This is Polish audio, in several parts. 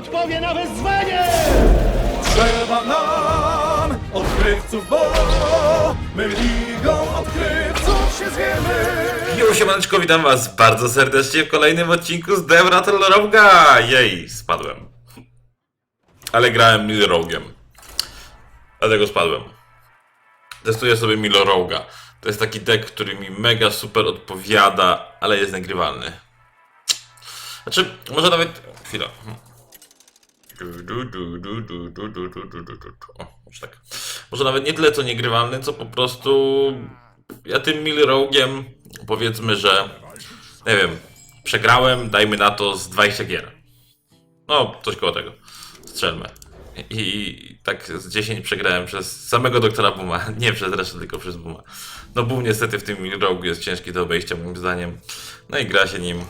odpowie na wezwanie! Trzeba nam odkrywców, bo my ligą odkrywców się zwiemy. Już siemaneczko, witam was bardzo serdecznie w kolejnym odcinku z Dev Rattle Roga. Jej, spadłem. Ale grałem Milrogiem. Dlatego spadłem. Testuję sobie Milroga. To jest taki deck, który mi mega super odpowiada, ale jest nagrywalny. Znaczy, może nawet... Chwila. O, może tak. Może nawet nie tyle co niegrywalny, co po prostu ja tym Milrogiem powiedzmy, że nie wiem, przegrałem, dajmy na to z 20 gier. No, coś koło tego. Strzelmy. I tak z 10 przegrałem przez samego doktora Buma, nie przez resztę, tylko przez Buma. No Boom niestety w tym Milrogu jest ciężki do obejścia moim zdaniem. No i gra się nim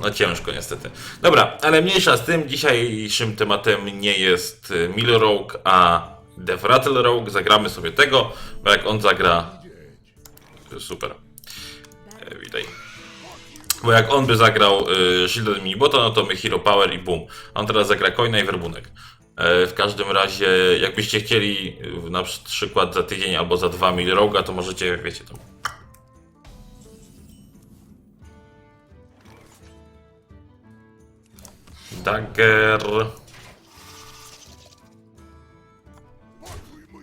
no ciężko niestety. Dobra, ale mniejsza z tym, dzisiejszym tematem nie jest y, Milrogue, a Death Rattle Rogue. Zagramy sobie tego, bo jak on zagra... Super. E, witaj. Bo jak on by zagrał y, Shielded Minibota, no to my Hero Power i boom. On teraz zagra Coina i Werbunek. E, w każdym razie, jakbyście chcieli y, na przykład za tydzień albo za dwa Milroga, to możecie, wiecie, to Dagger.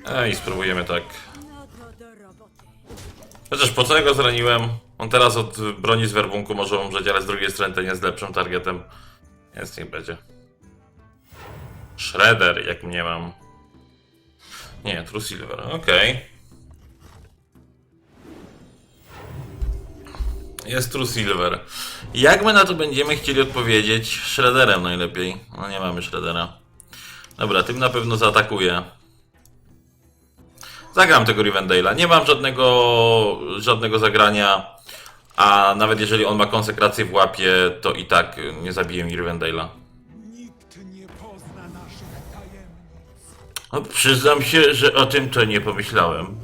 A i spróbujemy tak. Chociaż po co ja go zraniłem? On teraz od broni z werbunku może umrzeć, ale z drugiej strony nie jest lepszym targetem. Więc niech będzie. Shredder, jak mnie mam. Nie, True Silver, okej. Jest True Silver. Jak my na to będziemy chcieli odpowiedzieć? Shredderem najlepiej. No nie mamy Shreddera. Dobra, tym na pewno zaatakuję. Zagram tego Rivendale'a. Nie mam żadnego, żadnego zagrania. A nawet jeżeli on ma konsekrację w łapie, to i tak nie zabiję mi Rivendale'a. Nikt nie pozna naszych tajemnic. No, przyznam się, że o tym to nie pomyślałem.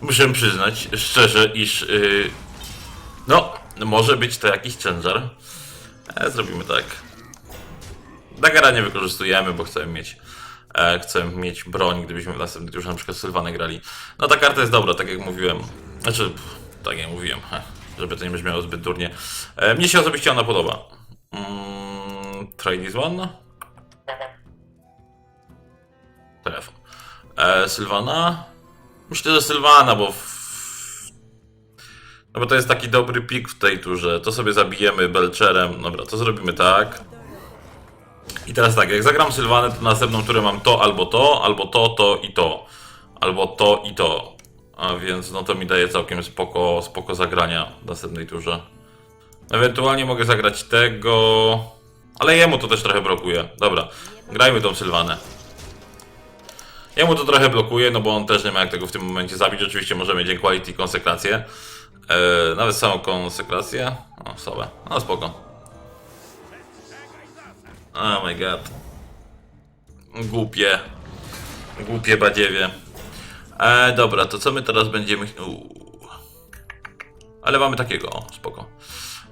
Muszę przyznać szczerze, iż. Yy, no, może być to jakiś ciężar. E, zrobimy tak. Dagera nie wykorzystujemy, bo chcemy mieć. E, chcemy mieć broń, gdybyśmy w następnym już na przykład Sylwanę grali. No ta karta jest dobra, tak jak mówiłem. Znaczy, tak jak mówiłem, żeby to nie brzmiało zbyt durnie. E, mnie się osobiście ona podoba. Mm, try one. Telefon. E, Sylwana? Myślę, że Sylwana, bo. W... No bo to jest taki dobry pik w tej turze. To sobie zabijemy Belcherem. Dobra, to zrobimy tak. I teraz tak, jak zagram Sylwanę, to następną turę mam to albo to, albo to, to i to. Albo to i to. A więc no to mi daje całkiem spoko, spoko zagrania w następnej turze. Ewentualnie mogę zagrać tego. Ale jemu to też trochę blokuje. Dobra, grajmy tą Sylwanę. Jemu to trochę blokuje, no bo on też nie ma jak tego w tym momencie zabić. Oczywiście możemy dzięki quality konsekrację. E, nawet samą konsekrację. O, sobie. No spoko. Oh my god. Głupie. Głupie badziewie. E, dobra, to co my teraz będziemy... Uuu. Ale mamy takiego, o, spoko.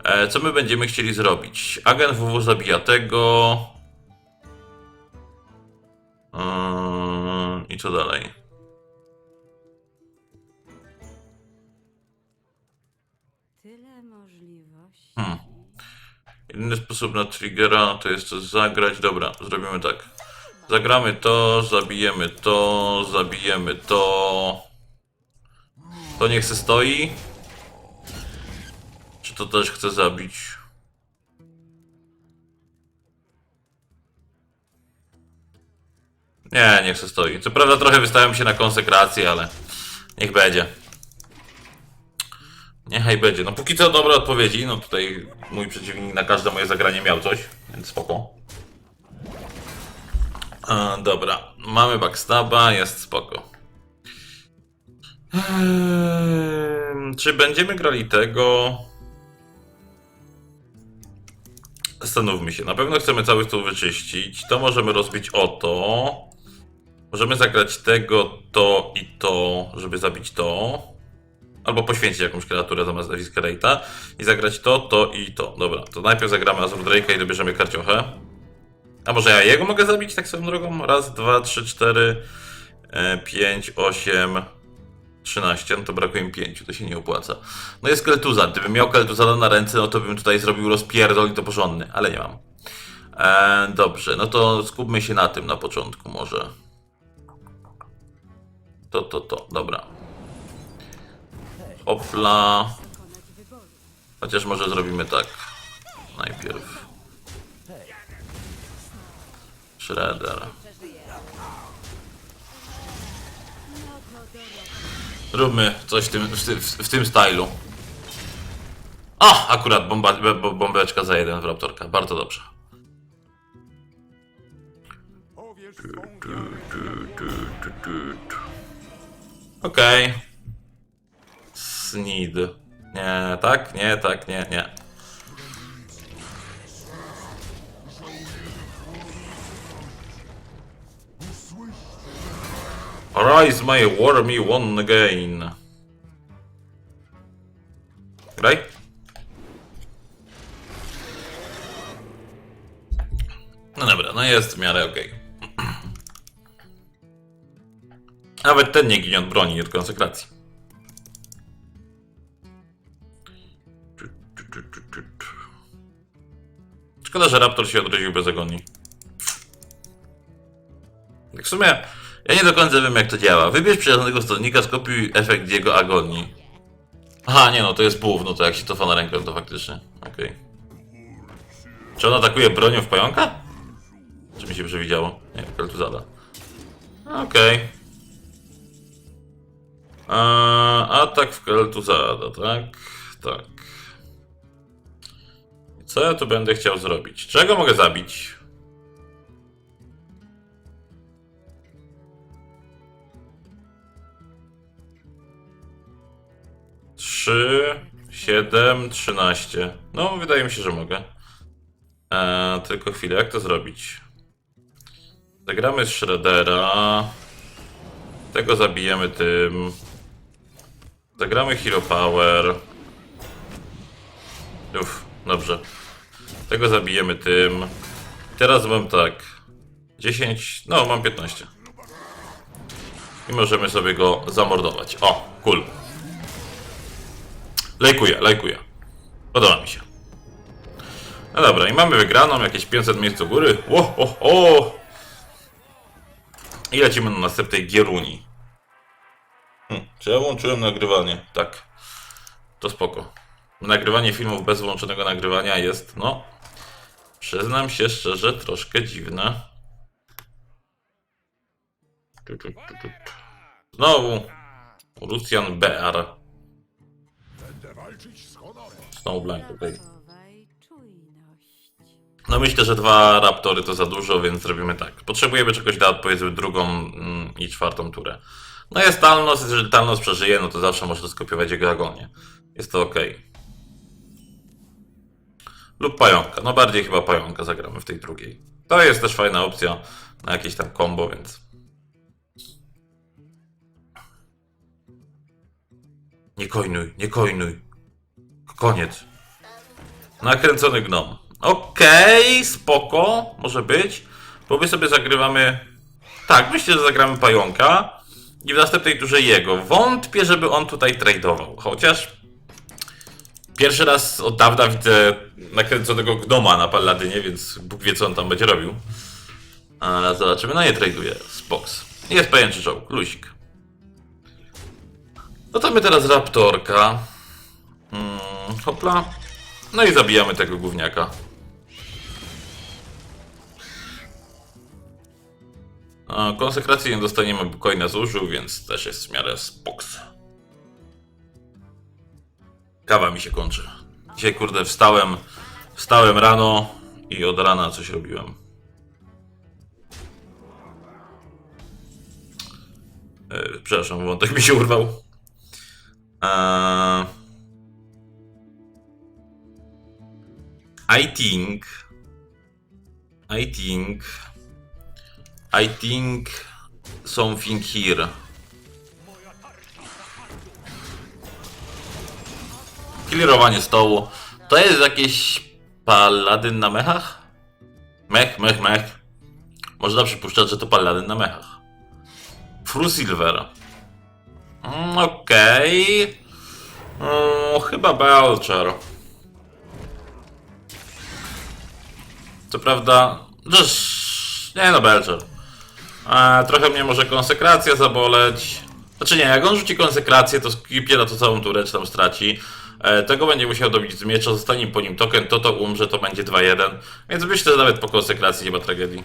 E, co my będziemy chcieli zrobić? Agent WW zabija tego... Yy, I co dalej? Hmm. Jedyny sposób na triggera to jest to zagrać. Dobra, zrobimy tak. Zagramy to, zabijemy to, zabijemy to. To niech se stoi. Czy to też chce zabić? Nie, niech se stoi. Co prawda trochę wystawiam się na konsekrację, ale niech będzie. Niechaj będzie. No póki co dobre odpowiedzi. No tutaj mój przeciwnik na każde moje zagranie miał coś, więc spoko. A, dobra, mamy backstaba, jest spoko. Ehm, czy będziemy grali tego? Zastanówmy się. Na pewno chcemy cały stół wyczyścić. To możemy rozbić o to. Możemy zagrać tego, to i to, żeby zabić to. Albo poświęcić jakąś kreaturę zamiast Davis Rate'a i zagrać to, to i to. Dobra, to najpierw zagramy Azur Drake'a i dobierzemy karciochę. A może ja jego mogę zabić tak swoją drogą? Raz, dwa, trzy, cztery, e, pięć, osiem, trzynaście. No to brakuje mi pięciu, to się nie opłaca. No jest Keltuzan. Gdybym miał Keltuzana na ręce, no to bym tutaj zrobił rozpierdol i to porządny, ale nie mam. E, dobrze, no to skupmy się na tym na początku może. To, to, to, dobra. Wyboru. Chociaż może zrobimy tak. Najpierw. Shredder. Zróbmy coś w tym, w, tym- w tym stylu. O! Akurat bomba, bo- bombeczka za jeden w Raptorka. Bardzo dobrze. Powiesz Tu, Snid. Nie, tak? Nie, tak, nie, nie. Arise my war me one again. Graj. No dobra, no jest w miarę okej. Nawet ten nie ginie od broni, od konsekracji. Szkoda, że Raptor się odrodził bez agonii. Tak w sumie, ja nie do końca wiem jak to działa. Wybierz przyjaznego stronnika, skopiuj efekt jego agonii. Aha, nie no, to jest bułw, no to jak się cofa na rękę, to faktycznie. Okej. Czy on atakuje bronią w pająka? Czy mi się przewidziało? Nie, Keltuzada. Okej. A, atak w Keltuzada, tak? Tak. Co ja tu będę chciał zrobić? Czego mogę zabić? Trzy, siedem, trzynaście. No, wydaje mi się, że mogę. Eee, tylko chwilę, jak to zrobić? Zagramy z Shreddera. Tego zabijemy tym. Zagramy Hero Power. Uff, dobrze. Tego zabijemy tym. Teraz mam tak. 10, no mam 15. I możemy sobie go zamordować. O, cool. Lajkuję, lajkuję. Podoba mi się. No dobra, i mamy wygraną, jakieś 500 miejsc u góry. O, o, o! I lecimy na następnej Gieruni. Hm, czy ja włączyłem nagrywanie? Tak. To spoko. Nagrywanie filmów bez włączonego nagrywania jest, no... Przyznam się szczerze, troszkę dziwne. Znowu Lucian honorem. Snowblank, czujność. No myślę, że dwa raptory to za dużo, więc zrobimy tak. Potrzebujemy czegoś na powiedzmy drugą mm, i czwartą turę. No jest Talnos, jeżeli Talnos przeżyje, no to zawsze można skopiować jego agonię. Jest to ok. Lub pająka. No bardziej chyba pająka zagramy w tej drugiej. To jest też fajna opcja na jakieś tam combo, więc... Nie kojnuj, nie kojnuj. Koniec. Nakręcony gnom. Okej, spoko, może być. Bo my sobie zagrywamy. Tak, myślę, że zagramy pająka. I w następnej turze jego. Wątpię, żeby on tutaj tradeował. Chociaż. Pierwszy raz od dawna widzę nakręconego gnoma na Palladynie, więc Bóg wie, co on tam będzie robił. Ale zobaczymy. No nie traduje. Spox. Jest pajęczy czołg. Lusik. No to my teraz Raptorka. Hmm, hopla. No i zabijamy tego gówniaka. Konsekracji nie dostaniemy, bo coina zużył, więc też jest w miarę spoks. Kawa mi się kończy. Dzisiaj, kurde, wstałem, wstałem rano i od rana coś robiłem. E, przepraszam, wątek mi się urwał. Eee... I think. I think. I think something here. Clearowanie stołu. To jest jakiś paladyn na mechach? Mech, mech, mech. Można przypuszczać, że to paladyn na mechach. Fru Silver. Mm, Okej. Mm, chyba Belcher. Co prawda... Żeż... Nie no, Belcher. E, trochę mnie może konsekracja zaboleć. Znaczy nie, jak on rzuci konsekrację, to skipiera to całą turę, czy tam straci. E, tego będzie musiał dobić z miecza, zostanie po nim token, to to umrze, to będzie 2-1. Więc myślę, że nawet po konsekracji nie ma tragedii.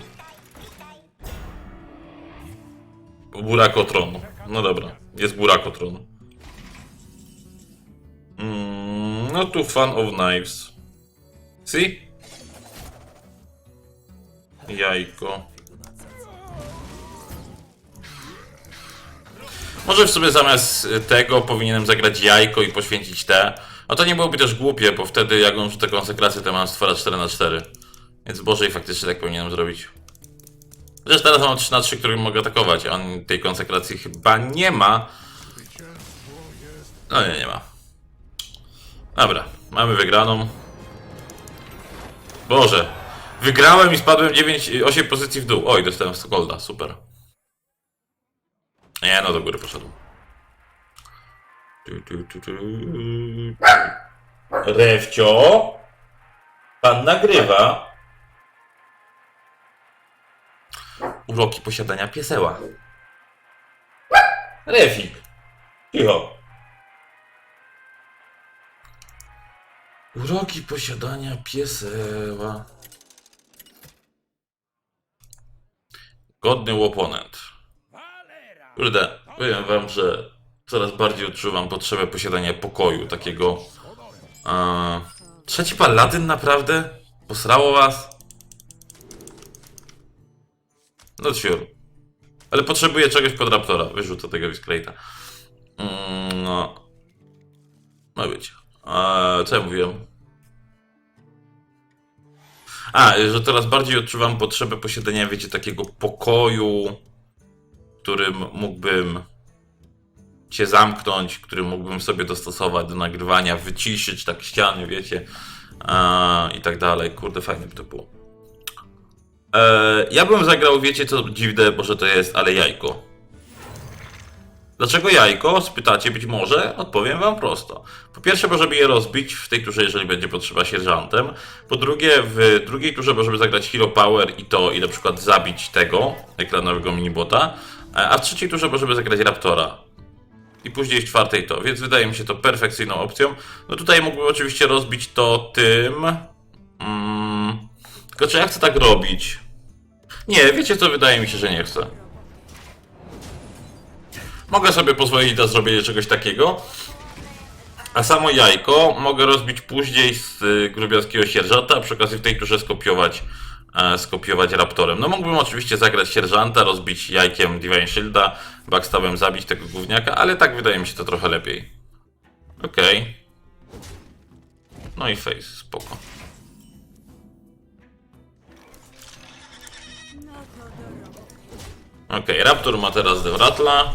Burakotron. No dobra, jest Burakotron. Mm, no tu fan of knives. See? Jajko. Może w sobie zamiast tego powinienem zagrać jajko i poświęcić te. No to nie byłoby też głupie, bo wtedy jak on rzucę konsekrację, to mam stwora 4 na 4 Więc Boże i faktycznie tak powinienem zrobić. Chociaż teraz mam 3 na 3, którym mogę atakować, a on tej konsekracji chyba nie ma. No nie, nie ma. Dobra, mamy wygraną. Boże, wygrałem i spadłem 9, 8 pozycji w dół. Oj, dostałem Golda, super. Nie, no do góry tu. Rewcio? Pan nagrywa. Uroki posiadania pieseła. Refik. Cicho. Uroki posiadania pieseła. Godny oponent. Kurde, powiem wam, że coraz bardziej odczuwam potrzebę posiadania pokoju, takiego... Trzeci paladyn naprawdę? Posrało was? No sure. Ale potrzebuję czegoś pod Raptora. Wyrzucę tego Viscrate'a. Mm, no. Ma być. E, co ja mówiłem? A, że coraz bardziej odczuwam potrzebę posiadania, wiecie, takiego pokoju, którym mógłbym się zamknąć, który mógłbym sobie dostosować do nagrywania, wyciszyć tak ściany, wiecie, a, i tak dalej. Kurde, fajnie by to było. E, ja bym zagrał, wiecie co dziwne, może to jest, ale jajko. Dlaczego jajko? Spytacie być może? Odpowiem wam prosto. Po pierwsze, bo żeby je rozbić w tej turze, jeżeli będzie potrzeba sierżantem. Po drugie, w drugiej turze, bo żeby zagrać Hero Power i to, i na przykład zabić tego ekranowego minibota. A w trzeciej turze, bo żeby zagrać Raptora. I później w czwartej to, więc wydaje mi się to perfekcyjną opcją. No tutaj mógłbym oczywiście rozbić to tym. Mm, tylko czy ja chcę tak robić? Nie, wiecie co, wydaje mi się, że nie chcę. Mogę sobie pozwolić na zrobienie czegoś takiego. A samo jajko mogę rozbić później z y, grubiarskiego sierżanta, a przy okazji w tej turze skopiować, skopiować raptorem. No mógłbym oczywiście zagrać sierżanta, rozbić jajkiem Divine Shielda, backstabem zabić tego gówniaka, ale tak wydaje mi się to trochę lepiej. Okej. No i face, spoko. Okej, Raptor ma teraz Devratla.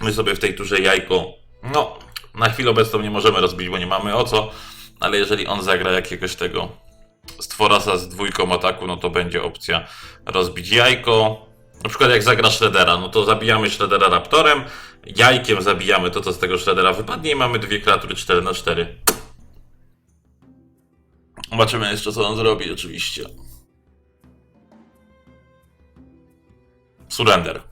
My sobie w tej turze jajko, no, na chwilę obecną nie możemy rozbić, bo nie mamy o co, ale jeżeli on zagra jakiegoś tego stworasa z dwójką ataku, no to będzie opcja rozbić jajko. Na przykład jak zagra Shreddera, no to zabijamy Shreddera Raptorem, jajkiem zabijamy to, co z tego Shreddera wypadnie i mamy dwie kreatury 4 na 4 Zobaczymy jeszcze, co on zrobi, oczywiście. Surrender.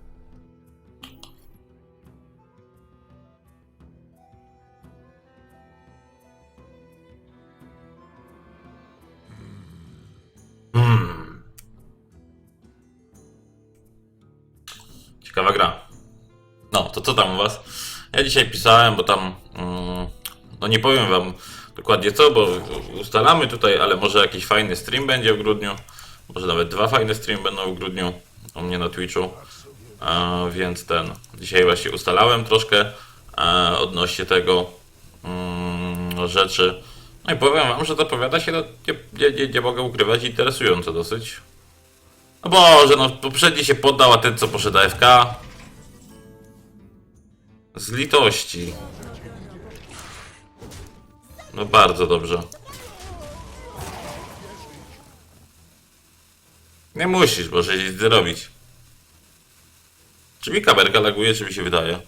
Dzisiaj pisałem, bo tam. Mm, no nie powiem wam dokładnie co, bo ustalamy tutaj, ale może jakiś fajny stream będzie w grudniu. Może nawet dwa fajne streamy będą w grudniu u mnie na Twitchu. A, więc ten. Dzisiaj właśnie ustalałem troszkę e, odnośnie tego mm, rzeczy. No i powiem wam, że to powiada się, no, nie, nie, nie mogę ukrywać, interesująco dosyć. No Boże, no poprzedni się poddał, a ten co poszedł AFK. Z litości. No bardzo dobrze. Nie musisz, możesz nic zrobić. Czy mi kamerka laguje, czy mi się wydaje?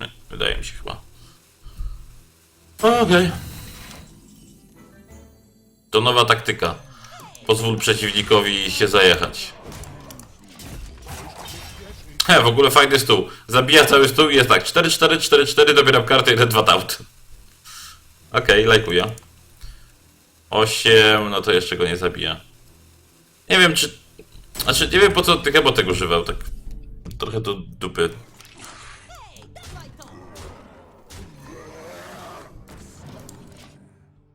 Nie, wydaje mi się chyba. Okej. To nowa taktyka. Pozwól przeciwnikowi się zajechać. He, w ogóle fajny stół. Zabija cały stół i jest tak. 4, 4, 4, 4, dobieram kartę, jeden, dwa taut. Okej, lajkuję. 8, no to jeszcze go nie zabija. Nie wiem czy... Znaczy nie wiem po co ty chyba tego używał, tak... Trochę do dupy.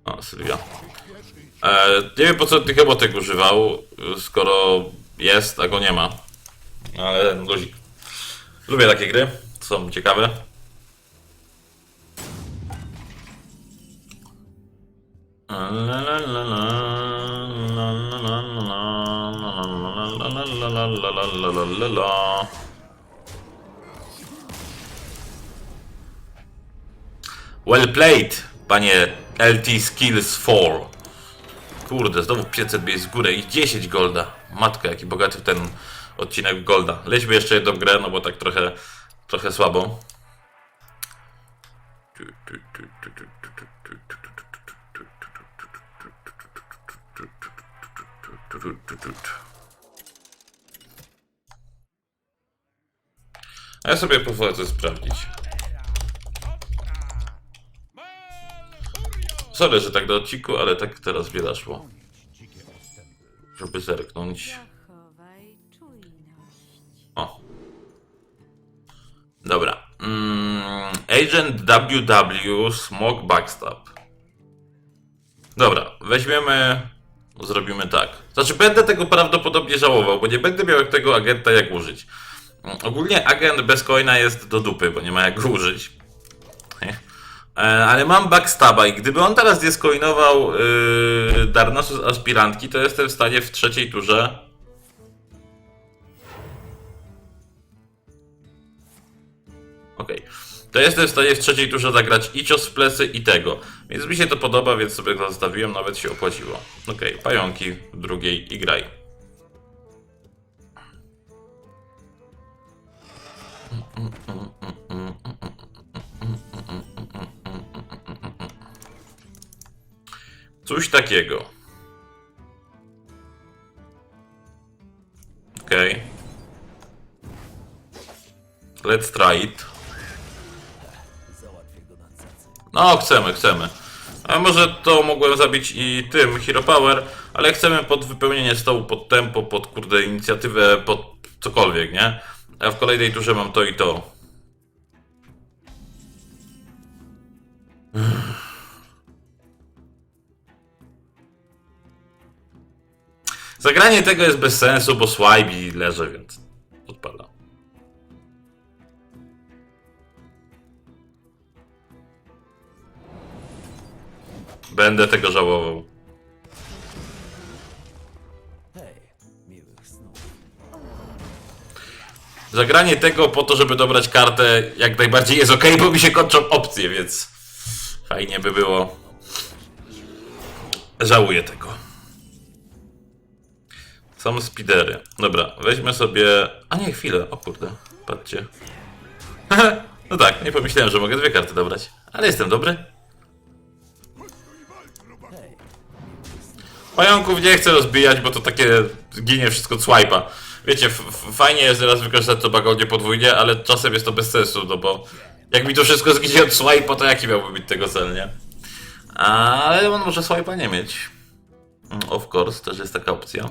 O, Sylwia. E, nie wiem po co ty chyba tego używał, skoro jest, a go nie ma. Ale luzik. Lubię takie gry, są ciekawe. Well played, panie LT Skills 4. Kurde, znowu 500 base w górę i 10 golda. Matka, jaki bogaty ten odcinek golda. Lećmy jeszcze jedną grę, no bo tak trochę, trochę słabo. A ja sobie pozwolę sprawdzić. Sorry, że tak do odcinku, ale tak teraz wiele szło. Żeby zerknąć. Dobra. Mm, Agent WW Smoke Backstab. Dobra, weźmiemy. Zrobimy tak. Znaczy, będę tego prawdopodobnie żałował, bo nie będę miał tego agenta jak użyć. Mm, Ogólnie agent bez coina jest do dupy, bo nie ma jak go użyć. E, Ale mam backstaba i gdyby on teraz nie skoinował yy, Darnasu z aspirantki, to jestem w stanie w trzeciej turze Okej. To jestem w stanie w trzeciej turze zagrać i cios w plecy i tego. Więc mi się to podoba, więc sobie to zostawiłem, nawet się opłaciło. Okej, pająki w drugiej i graj. Coś takiego. Okej. Let's try it. No, chcemy, chcemy. A może to mogłem zabić i tym, Hero Power, ale chcemy pod wypełnienie stołu, pod tempo, pod kurde inicjatywę, pod cokolwiek, nie? A w kolejnej turze mam to i to. Zagranie tego jest bez sensu, bo swipe i leży, więc Będę tego żałował. Zagranie tego po to, żeby dobrać kartę jak najbardziej jest ok, bo mi się kończą opcje, więc fajnie by było. Żałuję tego. Są spidery. Dobra, weźmy sobie... A nie, chwilę, o kurde, patrzcie. no tak, nie pomyślałem, że mogę dwie karty dobrać. Ale jestem dobry. Pająków nie chcę rozbijać, bo to takie ginie wszystko swipe'a. Wiecie, fajnie jest teraz wykorzystać to bagonie podwójnie, ale czasem jest to bez sensu, no bo jak mi to wszystko zginie od swipe'a, to jaki miałby być tego cel, nie? Ale on może swipe'a nie mieć. Mm, Of course, też jest taka opcja.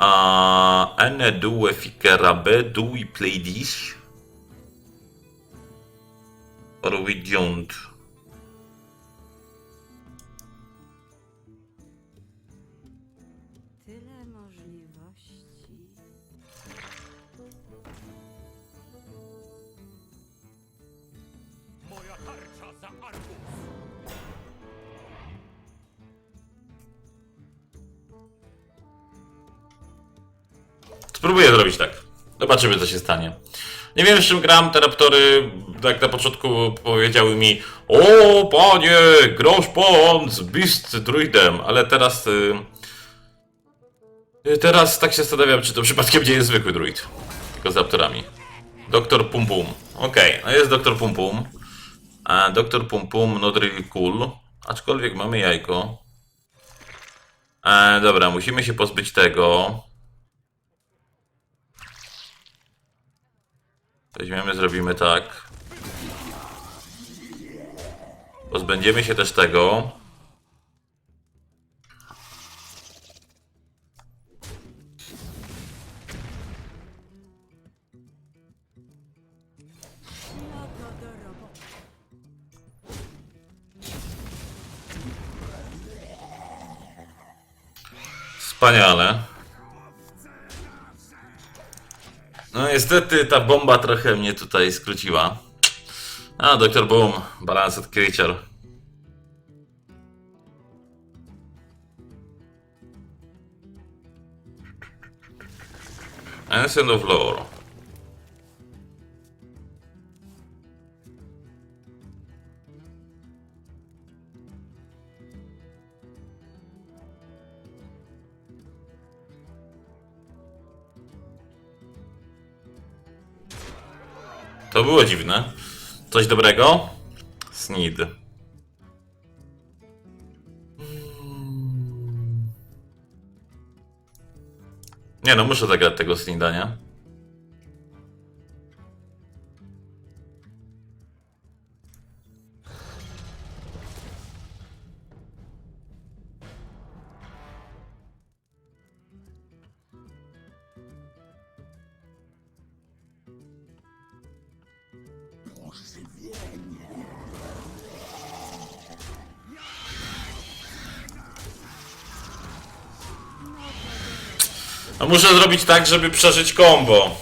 Uh, ene due ficerabe, do we play this? Or we don't? Spróbuję zrobić tak. Zobaczymy, co się stanie. Nie wiem, z czym gram. Te raptory, tak na początku powiedziały mi O, panie, grosz pon z Beast Druidem, ale teraz y, Y, Teraz tak się zastanawiam, czy to przypadkiem nie jest zwykły druid. Tylko z raptorami. Doktor Pum Pum. Okej, no jest Doktor Pum Pum. A Doktor Pum Pum not really cool. Aczkolwiek mamy jajko. E, dobra, musimy się pozbyć tego. Weźmiemy, zrobimy tak. Pozbędziemy się też tego. Wspaniale. Niestety ta bomba trochę mnie tutaj skróciła. A, Dr. Boom, Balanced Creature. Ancient of Lore. To było dziwne. Coś dobrego? Snid. Nie no, muszę zagrać tego Snida, nie? Muszę zrobić tak, żeby przeżyć combo.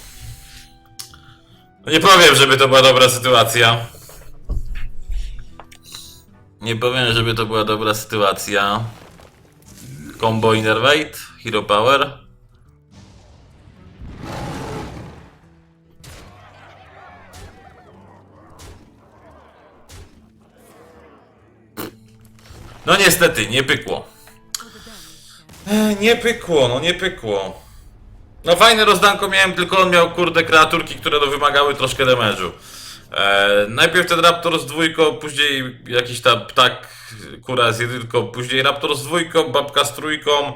No nie powiem, żeby to była dobra sytuacja. Nie powiem, żeby to była dobra sytuacja. Combo Innervate, Hero Power. No niestety, nie pykło. E, Nie pykło, no nie pykło. No fajne rozdanko miałem, tylko on miał kurde kreaturki, które no wymagały troszkę damage'u. E, najpierw ten Raptor z dwójką, później jakiś tam ptak, kura z jedynką, później Raptor z dwójką, babka z trójką,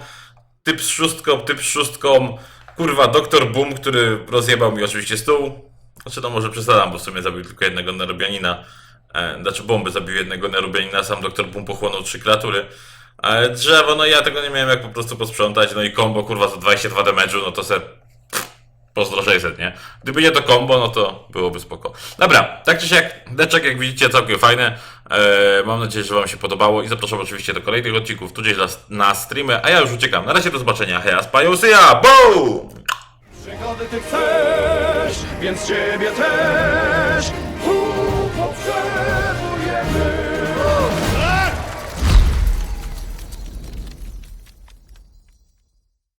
typ z szóstką, typ z szóstką, kurwa Doktor Boom, który rozjebał mi oczywiście stół. Znaczy no może przesadzam, bo w sumie zabił tylko jednego Nerubianina. E, znaczy bomby zabił jednego Nerubianina, sam Doktor Boom pochłonął trzy kreatury. Ale drzewo, no ja tego nie miałem jak po prostu posprzątać, no i combo kurwa za 22 damage'u, no to se pozdro 600, nie? Gdyby nie to combo, no to byłoby spoko. Dobra, tak czy siak, deczek jak widzicie całkiem fajne. Eee, mam nadzieję, że wam się podobało i zapraszam oczywiście do kolejnych odcinków, tudzież na, na streamy, a ja już uciekam. Na razie do zobaczenia, heja, spają ja, boom! Przygody ty chcesz, więc ciebie też